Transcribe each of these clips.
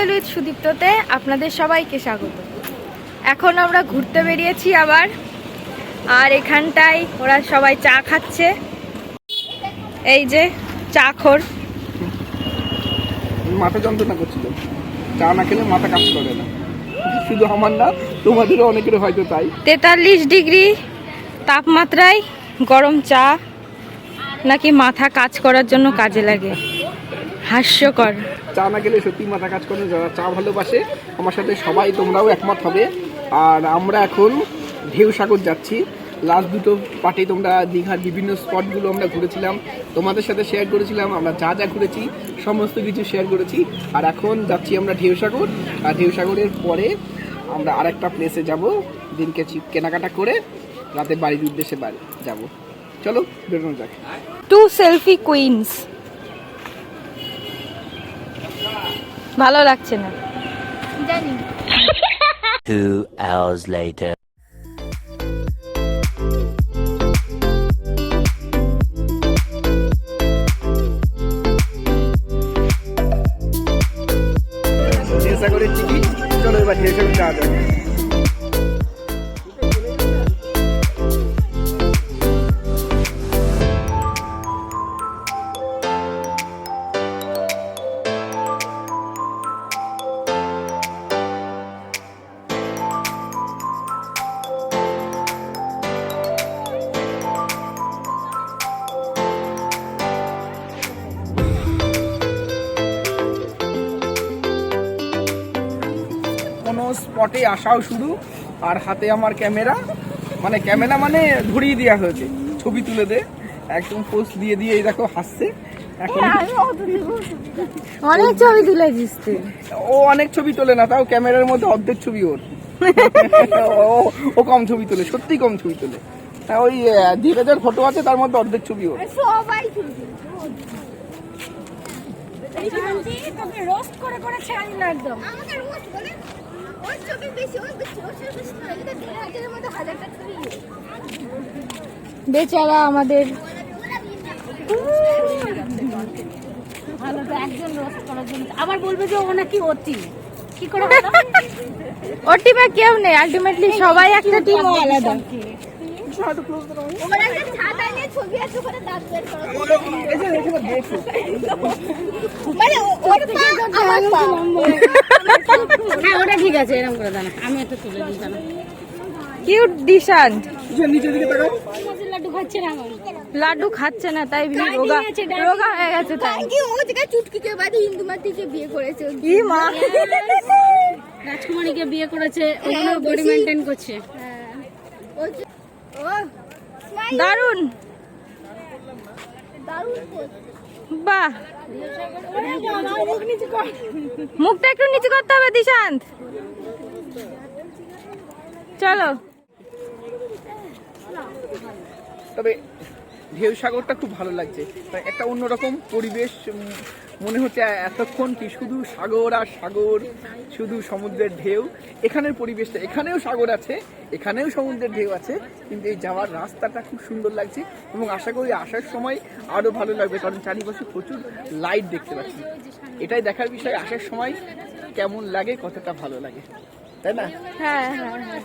Travel with সুদীপ্ততে আপনাদের সবাইকে স্বাগত। এখন আমরা ঘুরতে বেরিয়েছি আবার। আর এখানটায় ওরা সবাই চা খাচ্ছে। এই যে চা খোর মাথা যন্ত্রণা করছিল। চা না খেলে মাথা কাজ করে না। শুধু আমার না তোমাদেরও অনেকের হয়তো তাই। তেতাল্লিশ ডিগ্রি তাপমাত্রায় গরম চা। নাকি মাথা কাজ করার জন্য কাজে লাগে। হাস্যকর। চা না গেলে সত্যি মাথা কাজ করে যারা চা ভালোবাসে আমার সাথে সবাই তোমরাও একমত হবে। আর আমরা এখন ঢেউ সাগর যাচ্ছি। লাস্ট দুটো পার্টি তোমরা দীঘার বিভিন্ন স্পটগুলো আমরা ঘুরেছিলাম। তোমাদের সাথে শেয়ার করেছিলাম আমরা যা যা ঘুরেছি সমস্ত কিছু শেয়ার করেছি। আর এখন যাচ্ছি আমরা ঢেউ সাগর আর ঢেউ সাগরের পরে আমরা আরেকটা প্লেসে যাব দিনকে কেনাকাটা করে রাতে বাড়ির উদ্দেশ্যে বাড়ি যাব। চলো বেরোনো যাক। টু সেলফি কুইন্স ভালো লাগছে না। জানি। Two hours later. টিকিট চলো এবার যাওয়া যাক। স্পটে আসাও শুরু আর হাতে আমার ক্যামেরা। মানে ক্যামেরা মানে ধরিয়ে দেওয়া হয়েছে ছবি তুলে দে একদম পোস্ট দিয়ে দিয়ে এই দেখো হাসছে। অনেক ছবি তুলেছিস ও অনেক ছবি তোলে না তাও ক্যামেরার মধ্যে অর্ধেক ছবি ওর। ও কম ছবি তোলে সত্যি কম ছবি তোলে। ওই দুই হাজার ফটো আছে তার মধ্যে অর্ধেক ছবি ওর। সবাই বেশি ওর ছবি বেশি না ছবি বেচারা আমাদের ভালো তো একজন রোস্ট করার জন্য আবার বলবে যে ও নাকি অতি কি করে ওর টিমে কেউ নেই আলটিমেটলি সবাই একটা টিম আলাদা। মানে ওর পা আমার পা। হ্যাঁ ওটা ঠিক আছে এরকম করে দাঁড়া আমি একটু তুলে দিই দাঁড়া কিউট দিশান্ত নিচের দিকে তাকাও। লাড্ডু খাচ্ছে না লাড্ডু খাচ্ছে না তাই রোগা রোগা হয়ে গেছে তাই। কি ও থেকে চুটকিকে বাদে হিন্দু মাতিকে বিয়ে করেছে কি মা। রাজকুমারীকে বিয়ে করেছে ওগুলো বডি মেনটেন করছে। হ্যাঁ। দারুণ দারুণ। পোজ বাহ। মুখটা একটু নিচু করতে হবে দিশান্ত। চলো। তবে ঢেউ সাগরটা খুব ভালো লাগছে। মানে একটা অন্যরকম পরিবেশ মনে হচ্ছে এতক্ষণ কি শুধু সাগর আর সাগর, শুধু সমুদ্রের ঢেউ। এখানের পরিবেশটা, এখানেও সাগর আছে, এখানেও সমুদ্রের ঢেউ আছে, কিন্তু এই যাওয়ার রাস্তাটা খুব সুন্দর লাগছে এবং আশা করি আসার সময় আরও ভালো লাগবে, কারণ চারিপাশে প্রচুর লাইট দেখতে পাচ্ছি। এটাই দেখার বিষয়, আসার সময় কেমন লাগে, কতটা ভালো লাগে। তাই না? হ্যাঁ হ্যাঁ হ্যাঁ।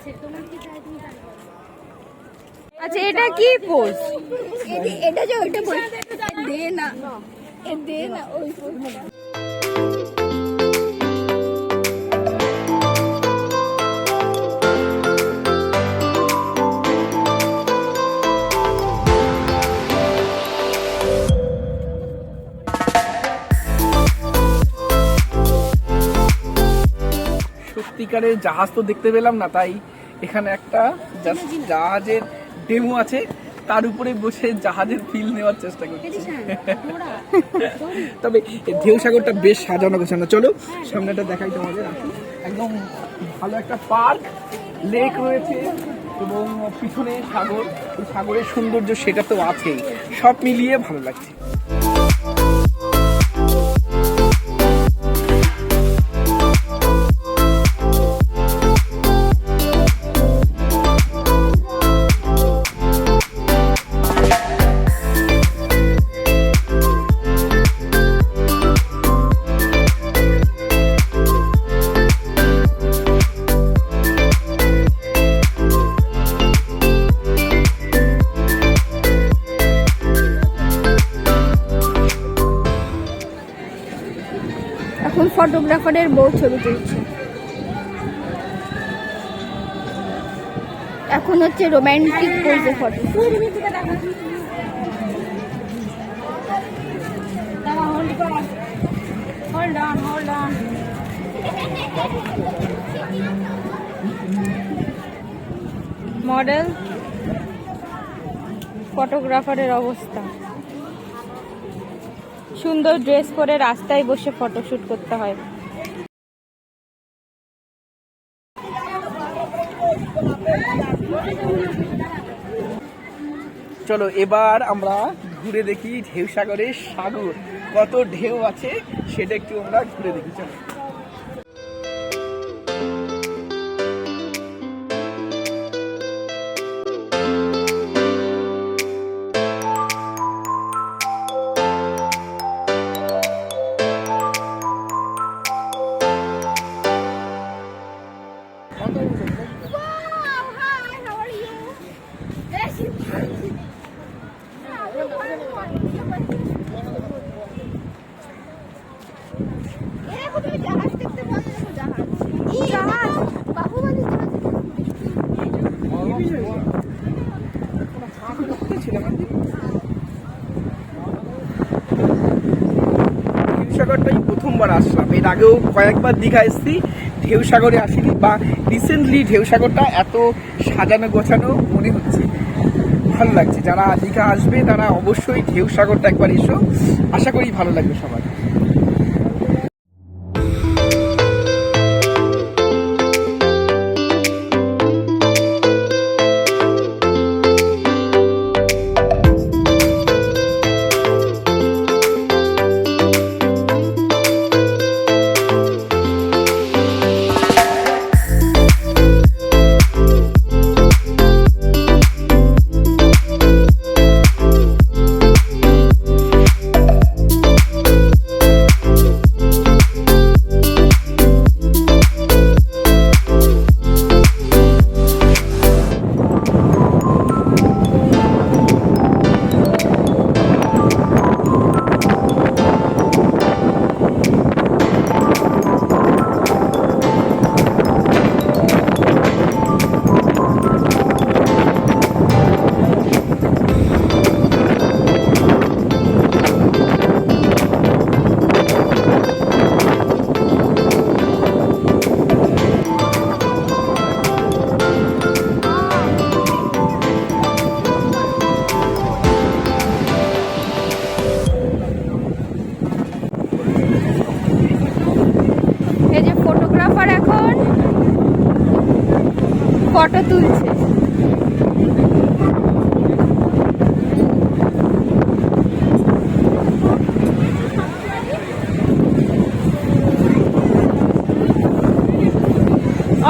আচ্ছা এটা কি পোজ এটা যে ওইটা বল দে না এ দে না ওই পোজ সত্যিকারের জাহাজ তো দেখতে পেলাম না তাই এখানে একটা জাহাজের ডেমো আছে তার উপরে বসে জাহাজের ফিল নেওয়ার চেষ্টা করছি। তবে ঢেউ সাগরটা বেশ সাজানো গোছানো। চলো সামনেটা দেখাই তোমাদের। একদম ভালো একটা পার্ক লেক রয়েছে এবং পিছনে সাগর। সাগরের সৌন্দর্য সেটা তো আছেই। সব মিলিয়ে ভালো লাগছে। ফটোগ্রাফারের বউ ছবি তুলছে। এখন হচ্ছে রোমান্টিক পোজে ফটো মডেল ফটোগ্রাফারের অবস্থা। সুন্দর ড্রেস পরে রাস্তায় বসে ফটোশুট করতে হয়। চলো, এবার আমরা ঘুরে দেখি ঢেউ সাগরের সাগর। কত ঢেউ আছে, সেটা একটু আমরা ঘুরে দেখি, চলো। সাগরটাই প্রথমবার আসলাম। এর আগেও কয়েকবার দীঘা এসেছি ঢেউ সাগরে আসিনি বা রিসেন্টলি ঢেউ সাগরটা এত সাজানো গোছানো মনে হচ্ছে। ভালো লাগছে। যারা দীঘা আসবে তারা অবশ্যই ঢেউ সাগরটা একবার এসো। আশা করি ভালো লাগবে সবার। ফটো তুলছে।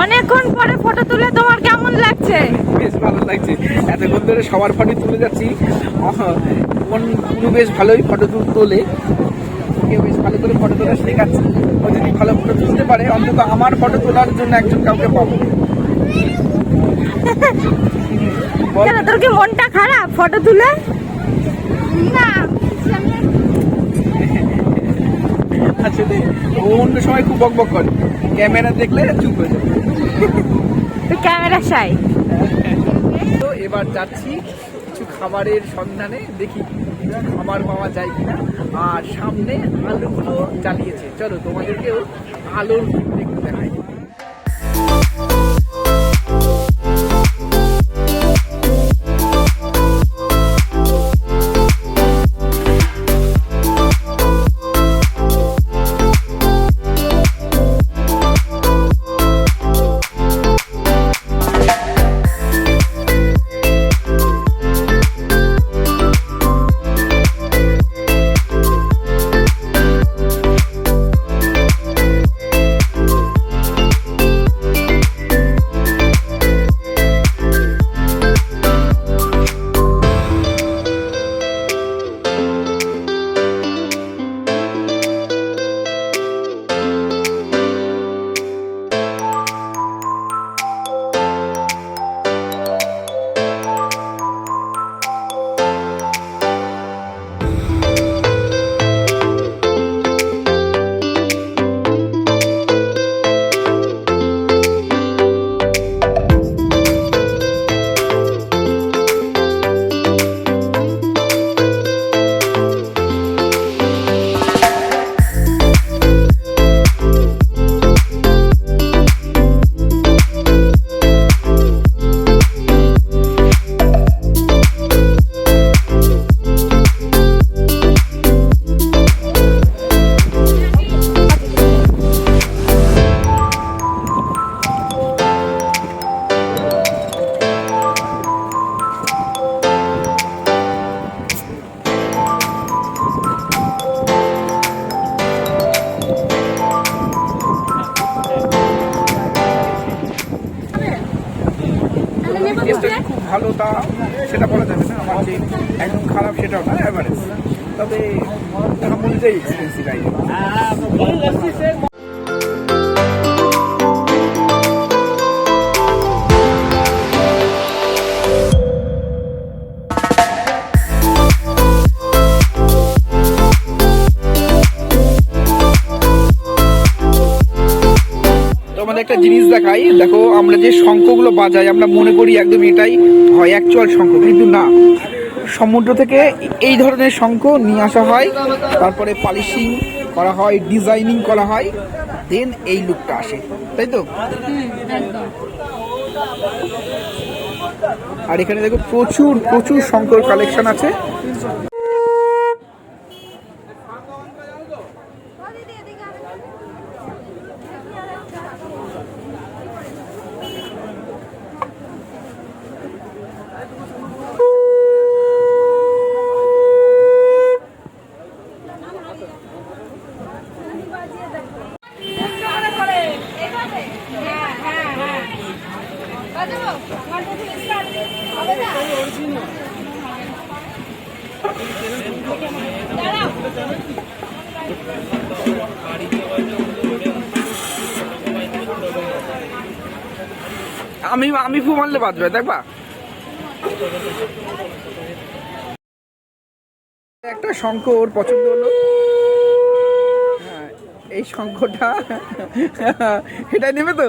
অনেকক্ষণ পরে ফটো তুলে তোমার কেমন লাগছে? বেশ ভালো লাগছে। এতক্ষণ ধরে সবার ফটো তুলে যাচ্ছি। কোন পুরো বেশ ভালোই ফটো তোলে কেউ বেশ ভালো করে ফটো তোলা শেখাচ্ছে। ও যদি ভালো ফটো তুলতে পারে, অন্তত আমার ফটো তোলার জন্য একজন কাউকে পাবো। কেন তোর কি মনটা খারাপ ফটো তুলে? না আসলে ও অন্য সময় খুব বক বক করে। ক্যামেরা দেখলে চুপ হয়ে যাবে। তুই ক্যামেরা সাই তো এবার যাচ্ছি কিছু খাবারের সন্ধানে দেখি খাবার পাওয়া যায় কিনা। আর সামনে আলুগুলো জ্বালিয়েছে চলো তোমাদেরকেও আলুর টেস্টটা খুব ভালো তা সেটা বলা যাবে না। আমার যে একদম খারাপ সেটাও না অ্যাভারেজ তবে অনুযায়ী এক্সপেন্সিভ আইডিয়া তোমাদের একটা জিনিস দেখাই। দেখো, আমরা যে শঙ্খগুলো বাজাই, আমরা মনে করি একদম এটাই হয় অ্যাকচুয়াল শঙ্খ, কিন্তু না। সমুদ্র থেকে এই ধরনের শঙ্খ নিয়ে আসা হয়। তারপরে পালিশিং করা হয় ডিজাইনিং করা হয়। দেন এই লুকটা আসে, তাই তো? আর এখানে দেখো প্রচুর প্রচুর শঙ্কর কালেকশন আছে। আমি আমি ফু মারলে বাজবে দেখবা? একটা শঙ্খ ওর পছন্দ হলো। হ্যাঁ, এই শঙ্খটা এটা নেবে তো?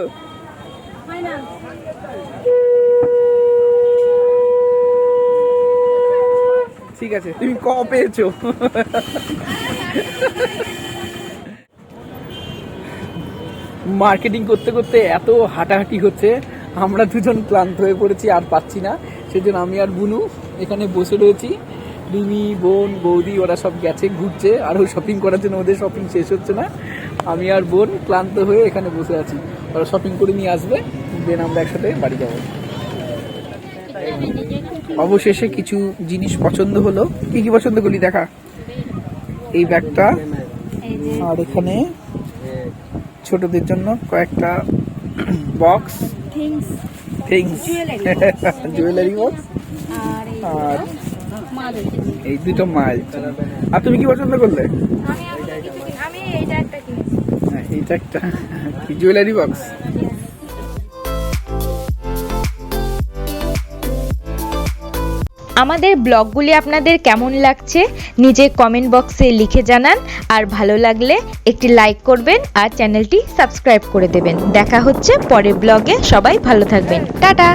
ঠিক আছে তুমি ক পেয়েছ? মার্কেটিং করতে করতে এত হাঁটাহাঁটি হচ্ছে। আমরা দুজন ক্লান্ত হয়ে পড়েছি, আর পাচ্ছি না। সেজন্য আমি আর বুনু এখানে বসে রয়েছি। রিমি বোন, বৌদি, ওরা সব গেছে, ঘুরছে, আরও শপিং করার জন্য ওদের শপিং শেষ হচ্ছে না। আমি আর বোন ক্লান্ত হয়ে এখানে বসে আছি। ওরা শপিং করে নিয়ে আসবে, দেন আমরা একসাথে বাড়ি যাব। অবশেষে কিছু জিনিস পছন্দ হলো। কি কি পছন্দ করলি? দেখা। এই ব্যাগটা, আর এখানে ছোটদের জন্য কয়েকটা box things things jewellery box আর এই দুটো মাল। আর তুমি কি পছন্দ করলে? আমি এইটা একটা কিনেছি। হ্যাঁ, এইটা একটা। জুয়েলারি বক্স আমাদের ব্লগগুলি আপনাদের কেমন লাগছে, নিজে কমেন্ট বক্সে লিখে জানান। আর ভালো লাগলে একটি লাইক করবেন আর চ্যানেলটি সাবস্ক্রাইব করে দেবেন। দেখা হচ্ছে পরের ব্লগে। সবাই ভালো থাকবেন। টাটা!